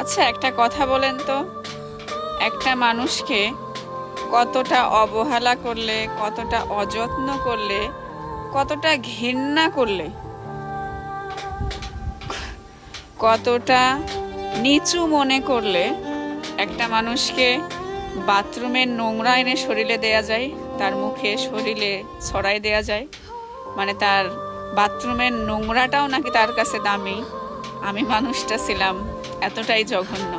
আচ্ছা একটা কথা বলেন তো। একটা মানুষকে কতটা অবহেলা করলে, কতটা অযত্ন করলে, কতটা ঘৃণা করলে, কতটা নিচু মনে করলে একটা মানুষকে বাথরুমের নোংরা এনে শরীরে দেয়া যায়, তার মুখে শরীরে ছড়াই দেয়া যায় মানে তার বাথরুমের নোংরাটাও নাকি তার কাছে দামি। আমি মানুষটা ছিলাম এতটাই জঘন্য।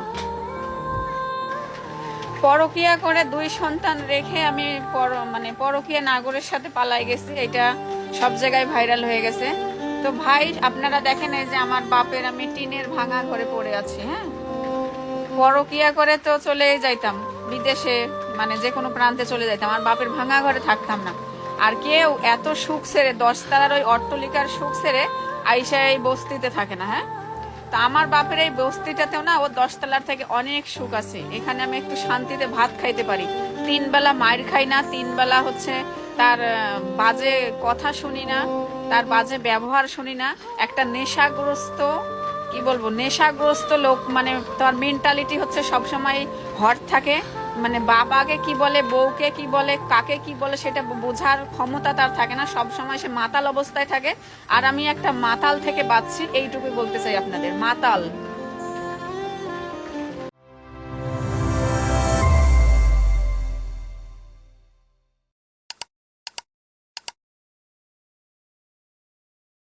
পরকিয়া করে দুই সন্তান রেখে আমি পর মানে পরকিয়া নাগরের সাথে পালাই গেছি। এটা সব জায়গায় ভাইরাল হয়ে গেছে। তো ভাই, আপনারা দেখেন এই যে আমার বাপের, আমি টিনের ভাঙা ঘরে পড়ে আছি হ্যাঁ? পরকিয়া করে তো চলে যাইতাম। বিদেশে মানে যে কোনো প্রান্তে চলে যাইতাম। আর বাপের ভাঙা ঘরে থাকতাম না। আর কেউ এত সুখ ছেড়ে, দশতলার ওই অট্টলিকার সুখ সেরে আইসা এই বস্তিতে থাকে না হ্যাঁ? তা আমার বাপের এই বস্তিটাতেও না ও দশতলার থেকে অনেক সুখ আছে। এখানে আমি একটু শান্তিতে ভাত খাইতে পারি। তিন বেলা মায়ের খাই না, তিন বেলা হচ্ছে তার বাজে কথা শুনি না, তার বাজে ব্যবহার শুনি না। একটা নেশাগ্রস্ত, কি বলব, নেশাগ্রস্ত লোক মানে তার মেন্টালিটি হচ্ছে সবসময় হট থাকে। মানে বাবাকে কি বলে, বউকে কি বলে, কাকে কি বলে সেটা বোঝার ক্ষমতা তার থাকে না। সব সময় সে মাতাল অবস্থায় থাকে। আর আমি একটা মাতাল থেকে বাঁচছি, এইটুকুই বলতে চাই আপনাদের, মাতাল।